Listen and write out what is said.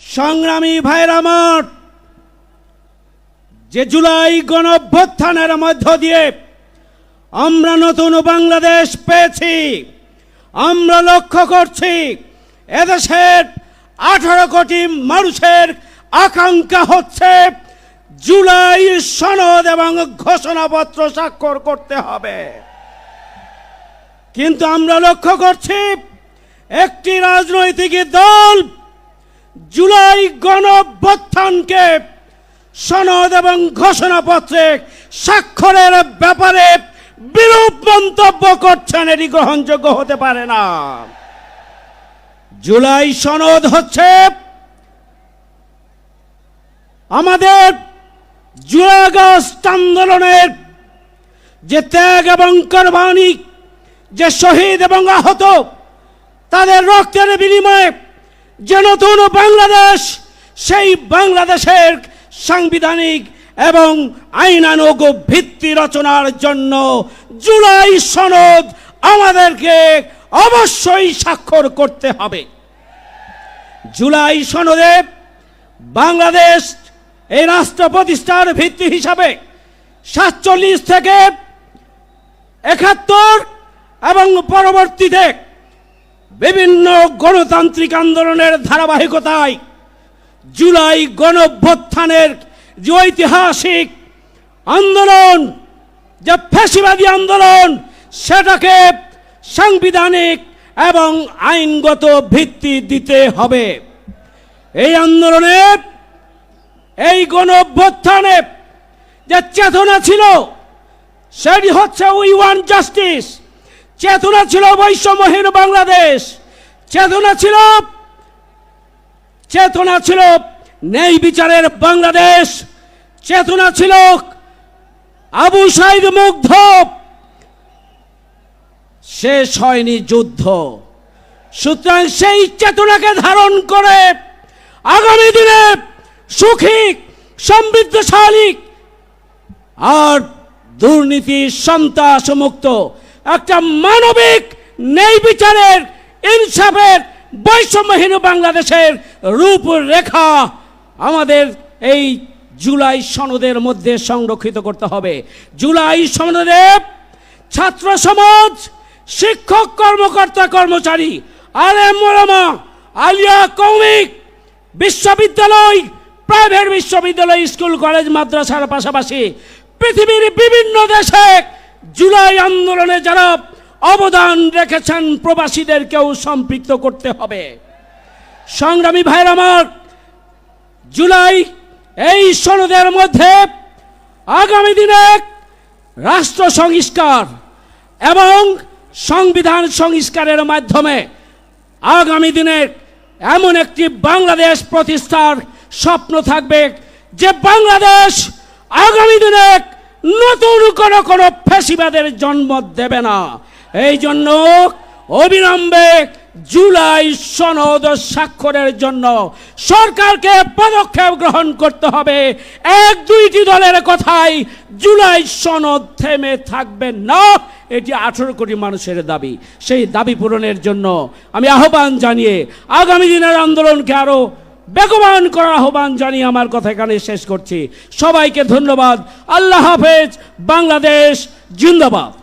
সংগ্রামী ভাইয়ের আমার, যে জুলাই গণঅভ্যুত্থানের মধ্য দিয়ে আমরা নতুন বাংলাদেশ পেয়েছি, আমরা লক্ষ্য করছি এদেশের আঠারো কোটি মানুষের আকাঙ্ক্ষা হচ্ছে জুলাই সনদ এবং ঘোষণাপত্র স্বাক্ষর করতে হবে। কিন্তু আমরা লক্ষ্য করছি একটি রাজনৈতিক দল জুলাই গণঅভ্যুত্থানকে সনদ এবং ঘোষণাপত্রে স্বাক্ষরের ব্যাপারে বিরূপ মন্তব্য করছেন এটি গ্রহণযোগ্য হতে পারে না। জুলাই সনদ হচ্ছে আমাদের জুলাই আগস্ট আন্দোলনের যে ত্যাগ এবং কোরবানি, যে শহীদ এবং আহত, তাদের রক্তের বিনিময়ে যে নতুন বাংলাদেশ, সেই বাংলাদেশের সাংবিধানিক এবং আইনানুগ ভিত্তি রচনার জন্য জুলাই সনদ আমাদেরকে অবশ্যই স্বাক্ষর করতে হবে। জুলাই সনদে বাংলাদেশ এই রাষ্ট্র প্রতিষ্ঠার ভিত্তি হিসাবে সাতচল্লিশ থেকে একাত্তর এবং পরবর্তীতে বিভিন্ন গণতান্ত্রিক আন্দোলনের ধারাবাহিকতায় জুলাই গণভ্যুত্থানের যে ঐতিহাসিক আন্দোলন, যে ফ্যাসিবাদী আন্দোলন, সেটাকে সাংবিধানিক এবং আইনগত ভিত্তি দিতে হবে। এই আন্দোলনে, এই গণভ্যুত্থানে যে চেতনা ছিল, সেটি হচ্ছে উই ওয়ান জাস্টিস। চেতনা ছিল বৈষম্যহীন বাংলাদেশ। চেতনা ছিল চেতনা ছিল ন্যায় বিচারের বাংলাদেশ। চেতনা ছিল আবু সাইদ মুগ্ধ। শেষ হয়নি যুদ্ধ। সুতরাং সেই চেতনাকে ধারণ করে আগামী দিনে সুখী, সমৃদ্ধশালী আর দুর্নীতি, সন্ত্রাস মুক্ত একটা মানবিক ন্যায় বিচারের, ইনসাফের, বৈষম্যহীন বাংলাদেশের রূপরেখা আমাদের এই জুলাই সনদের মধ্যে সংরক্ষিত করতে হবে। জুলাই সনদে ছাত্র সমাজ, শিক্ষক, কর্মকর্তা, কর্মচারী, আলেম মোলামা আলিয়া, কৌমিক, বিশ্ববিদ্যালয়, প্রাইভেট বিশ্ববিদ্যালয়, স্কুল, কলেজ, মাদ্রাসার পাশাপাশি পৃথিবীর বিভিন্ন দেশে জুলাই আন্দোলনে যারা অবদান রেখেছেন প্রবাসীদেরকেও সম্পৃক্ত করতে হবে। সংগ্রামী ভাইয়ের আমার, জুলাই এই সনদের মধ্যে আগামী দিনে রাষ্ট্র সংস্কার এবং সংবিধান সংস্কারের মাধ্যমে আগামী দিনের এমন একটি বাংলাদেশ প্রতিষ্ঠার স্বপ্ন থাকবে যে বাংলাদেশ আগামী দিনে নতুন কোনো কোনো ফেসিবাদের জন্ম দেবে না। এই জন্য অবিলম্বে জুলাই সনদ স্বাক্ষরের জন্য সরকারকে পদক্ষেপ গ্রহণ করতে হবে। এক দুইটি দলের কথাই জুলাই সনদ থেমে থাকবে না। এটি আঠেরো কোটি মানুষের দাবি। সেই দাবি পূরণের জন্য আমি আহ্বান জানিয়ে আগামী দিনের আন্দোলনকে আরও বেগবান করার আহ্বান জানিয়ে আমার কথা এখানে শেষ করছি। সবাইকে ধন্যবাদ। আল্লাহ হাফেজ, বাংলাদেশ, জিন্দাবাদ।